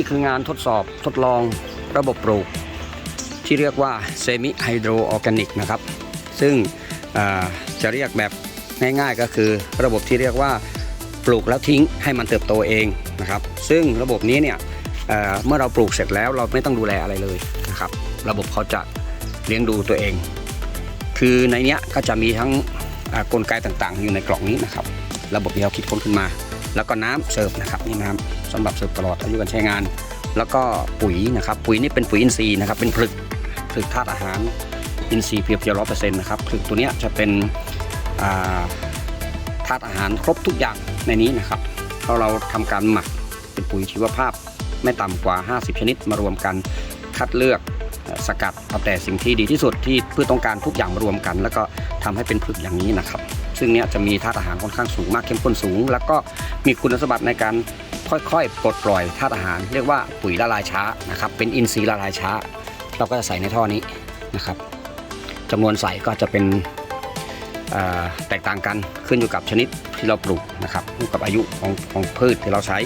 นี่คืองานทดสอบทดลองระบบปลูก ที่เรียกว่าเซมิไฮโดรออร์แกนิกนะครับ ซึ่งจะเรียกแบบง่ายๆก็คือระบบที่เรียกว่าปลูกแล้วทิ้งให้มันเติบโตเองนะครับ ซึ่งระบบนี้เนี่ยเเมื่อเราปลูกเสร็จแล้วเราไม่ต้องดูแลอะไรเลยนะครับ ระบบเขาจะเลี้ยงดูตัวเอง คือในเนี้ยก็จะมีทั้งกลไกต่างๆ อยู่ในกล่องนี้นะครับ ระบบที่เราคิดค้นขึ้นมา แล้วก็น้ำเสิร์ฟนะครับนี่น้ำสำหรับเสิร์ฟตลอดอายุการใช้งาน แล้วก็ปุ๋ยนะครับปุ๋ยนี่เป็นปุ๋ยอินทรีย์นะครับเป็นผลึกผลึกธาตุอาหารอินทรีย์เพียวๆร้อยเปอร์เซ็นต์นะครับผลึกตัวนี้จะเป็นธาตุอาหารครบทุกอย่างในนี้นะครับเราเราทำการหมักเป็นปุ๋ยชีวภาพไม่ต่ำกว่า 50 ชนิดมารวมกันคัดเลือก สกัดเอาแต่สิ่งที่ดีที่สุดที่เพื่อต้องการทุกอย่างมารวมกัน แล้วก็ทำให้เป็นผลึกอย่างนี้นะครับ ซึ่งเนี้ยจะมีธาตุอาหารค่อนข้างสูงมากเข้มข้นสูง แล้วก็มีคุณสมบัติในการค่อยๆปลดปล่อยธาตุอาหาร เรียกว่าปุ๋ยละลายช้านะครับเป็นอินทรีย์ละลายช้า เราก็จะใส่ในท่อนี้นะครับจำนวนใส่ก็จะเป็นแตกต่างกันขึ้นอยู่กับชนิดที่เราปลูกนะครับอยู่กับอายุของของพืชที่เราใช้